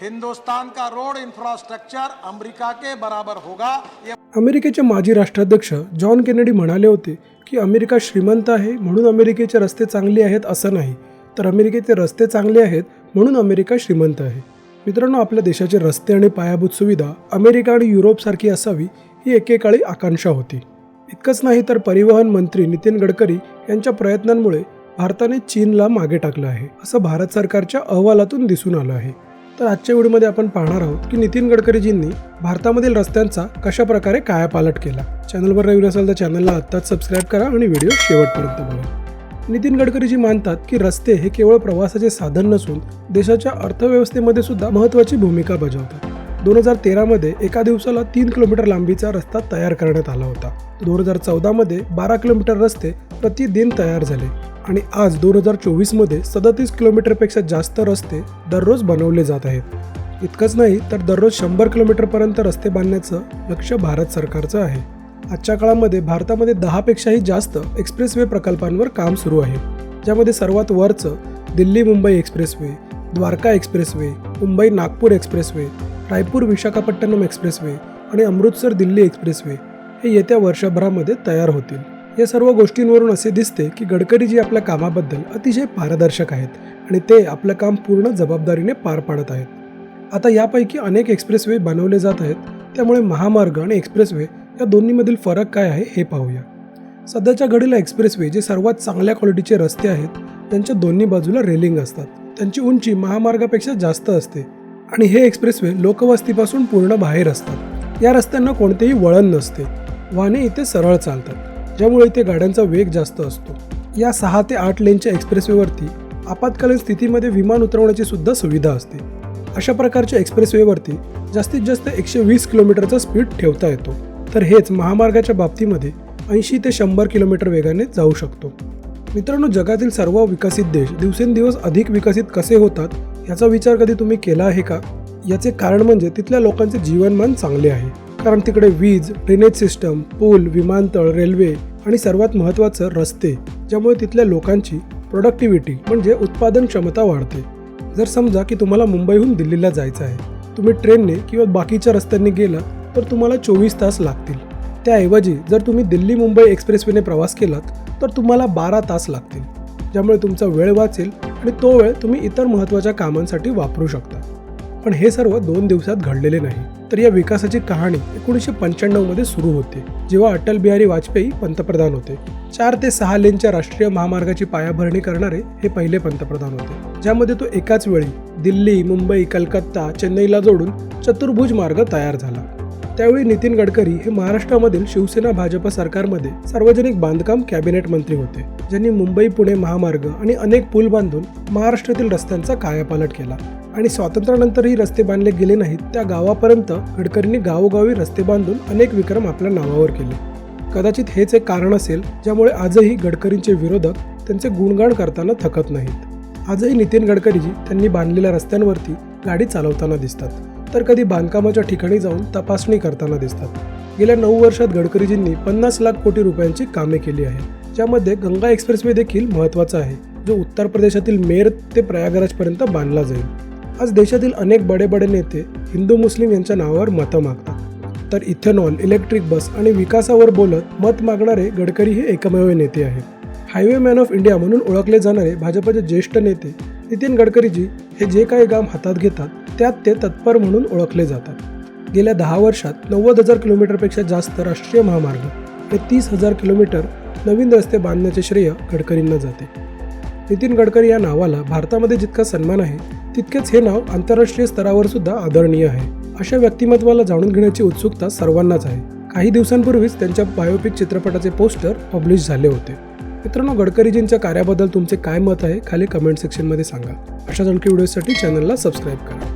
हिंदुस्तान का road infrastructure America के बराबर होगा? ये अमेरिकेचे माजी राष्ट्राध्यक्ष जॉन केनेडी म्हणाले होते की अमेरिका श्रीमंत आहे म्हणून अमेरिकेचे रस्ते चांगले आहेत असं नाही. तर अमेरिकेचे रस्ते चांगले आहेत म्हणून अमेरिका श्रीमंत आहे. मित्रांनो आपल्या देशाचे रस्ते आणि पायाभूत सुविधा अमेरिका आणि युरोपसारखी असावी ही एकेकाळी आकांक्षा होती. इतकंच नाही तर परिवहन मंत्री नितीन गडकरी यांच्या प्रयत्नांमुळे भारताने चीनला मागे टाकलं आहे असं भारत सरकारच्या अहवालातून दिसून आलं आहे. तर आजच्या व्हिडिओमध्ये आपण पाहणार आहोत की नितीन गडकरीजींनी भारतामधील रस्त्यांचा कशा प्रकारे कायापालट केला. चॅनलवर नवीन असेल तर चॅनलला आत्ताच सबस्क्राईब करा आणि व्हिडिओ शेवटपर्यंत बघा. नितीन गडकरीजी मानतात की रस्ते हे केवळ प्रवासाचे साधन नसून देशाच्या अर्थव्यवस्थेमध्ये सुद्धा महत्त्वाची भूमिका बजावतात. दोन हजार तेरामध्ये एका दिवसाला तीन किलोमीटर लांबीचा रस्ता तयार करण्यात आला होता. दोन हजार चौदामध्ये बारा किलोमीटर रस्ते प्रतिदिन तयार झाले आणि आज दोन हजार चोवीसमध्ये सदतीस किलोमीटरपेक्षा जास्त रस्ते दररोज बनवले जात आहेत. इतकंच नाही तर दररोज शंभर किलोमीटरपर्यंत रस्ते बांधण्याचं लक्ष भारत सरकारचं आहे. आजच्या काळामध्ये भारतामध्ये दहापेक्षाही जास्त एक्सप्रेसवे प्रकल्पांवर काम सुरू आहे. ज्यामध्ये सर्वात वरचं Delhi Mumbai expressway Dwarka expressway Mumbai Nagpur expressway Raipur Visakhapatnam expressway आणि अमृतसर दिल्ली एक्सप्रेसवे हे येत्या वर्षभरामध्ये तयार होतील. या सर्व गोष्टींवरून असे दिसते की गडकरीजी आपल्या कामाबद्दल अतिशय पारदर्शक आहेत आणि ते आपलं काम पूर्ण जबाबदारीने पार पाडत आहेत. आता यापैकी अनेक एक्सप्रेसवे बनवले जात आहेत त्यामुळे महामार्ग आणि एक्सप्रेसवे या दोन्हीमधील फरक काय आहे हे पाहूया. सध्याच्या घडीला एक्सप्रेसवे जे सर्वात चांगल्या क्वालिटीचे रस्ते आहेत त्यांच्या दोन्ही बाजूला रेलिंग असतात. त्यांची उंची महामार्गापेक्षा जास्त असते. आणि हे एक्सप्रेसवे लोकवस्तीपासून पूर्ण बाहेर असतात. या रस्त्यांना कोणतेही वळण नसते. वाहने इथे सरळ चालतात ज्यामुळे इथे गाड्यांचा वेग जास्त असतो. या सहा ते आठ लेनच्या एक्सप्रेसवेवरती आपत्कालीन स्थितीमध्ये विमान उतरवण्याची सुद्धा सुविधा असते. अशा प्रकारच्या एक्सप्रेसवेवरती जास्तीत जास्त एकशे वीस किलोमीटरचा स्पीड ठेवता येतो. तर हेच महामार्गाच्या बाबतीमध्ये ऐंशी ते शंभर किलोमीटर वेगाने जाऊ शकतो. मित्रांनो जगातील सर्व विकसित देश दिवसेंदिवस अधिक विकसित कसे होतात याचा विचार कधी तुम्ही केला आहे का? याचे कारण म्हणजे तिथल्या लोकांचे जीवनमान चांगले आहे. कारण तिकडे वीज ड्रेनेज सिस्टम पूल विमानतळ रेल्वे आणि सर्वात महत्त्वाचं रस्ते ज्यामुळे तिथल्या लोकांची प्रोडक्टिव्हिटी म्हणजे उत्पादन क्षमता वाढते. जर समजा की तुम्हाला मुंबईहून दिल्लीला जायचं आहे तुम्ही ट्रेनने किंवा बाकीच्या रस्त्यांनी गेला तर तुम्हाला चोवीस तास लागतील. त्याऐवजी जर तुम्ही दिल्ली मुंबई एक्सप्रेसवेने प्रवास केलात तर तुम्हाला बारा तास लागतील ज्यामुळे तुमचा वेळ वाचेल आणि तो वेळ तुम्ही इतर महत्त्वाच्या कामांसाठी वापरू शकता. पण हे सर्व दोन दिवसात घडलेले नाही. तर या विकासाची कहाणी एकोणीसशे पंच्याण्णवमध्ये सुरू होते जेव्हा अटल बिहारी वाजपेयी पंतप्रधान होते. चार ते सहा लेनच्या राष्ट्रीय महामार्गाची पायाभरणी करणारे हे पहिले पंतप्रधान होते. ज्यामध्ये तो एकाच वेळी दिल्ली मुंबई कलकत्ता चेन्नईला जोडून चतुर्भुज मार्ग तयार झाला. त्यावेळी नितीन गडकरी हे महाराष्ट्रामधील शिवसेना भाजप सरकारमध्ये सार्वजनिक बांधकाम कॅबिनेट मंत्री होते. ज्यांनी मुंबई पुणे महामार्ग आणि अनेक पूल बांधून महाराष्ट्रातील रस्त्यांचा कायापालट केला आणि स्वातंत्र्यानंतरही रस्ते बांधले गेले नाहीत त्या गावापर्यंत गडकरींनी गावोगावी रस्ते बांधून अनेक विक्रम आपल्या नावावर केले. कदाचित हेच एक कारण असेल ज्यामुळे आजही गडकरींचे विरोधक त्यांचे गुणगाण करताना थकत नाहीत. आजही नितीन गडकरीजी त्यांनी बांधलेल्या रस्त्यांवरती गाडी चालवताना दिसतात. तर कधी बांधकामाच्या ठिकाणी जाऊन तपासणी करताना दिसतात. गेल्या नऊ वर्षात गडकरीजींनी पन्नास लाख कोटी रुपयांची कामे केली आहेत. ज्यामध्ये गंगा एक्सप्रेसवे देखील महत्त्वाचा आहे जो उत्तर प्रदेशातील मेर ते प्रयागराजपर्यंत बांधला जाईल. आज देशातील अनेक बडे बडे नेते हिंदू मुस्लिम यांच्या नावावर मतं मागतात. तर इथेनॉल इलेक्ट्रिक बस आणि विकासावर बोलत मत मागणारे गडकरी हे एकमेव नेते आहेत. हायवे मॅन ऑफ इंडिया म्हणून ओळखले जाणारे भाजपचे ज्येष्ठ नेते नितीन गडकरीजी हे जे काही काम हातात घेतात त्यात ते तत्पर म्हणून ओळखले जातात. गेल्या दहा वर्षात नव्वद हजार किलोमीटरपेक्षा जास्त राष्ट्रीय महामार्ग हे तीस हजार किलोमीटर नवीन रस्ते बांधण्याचे श्रेय गडकरींना जाते. नितीन गडकरी या नावाला भारतामध्ये जितका सन्मान आहे तितकेच हे नाव आंतरराष्ट्रीय स्तरावर सुद्धा आदरणीय आहे. अशा व्यक्तिमत्वाला जाणून घेण्याची उत्सुकता सर्वांनाच आहे. काही दिवसांपूर्वीच त्यांच्या बायोपिक चित्रपटाचे पोस्टर पब्लिश झाले होते. मित्रांनो गडकरीजींच्या कार्याबद्दल तुमचे काय मत आहे खाली कमेंट सेक्शनमध्ये सांगा. अशाच आणखी व्हिडिओसाठी चॅनलला सबस्क्राईब करा.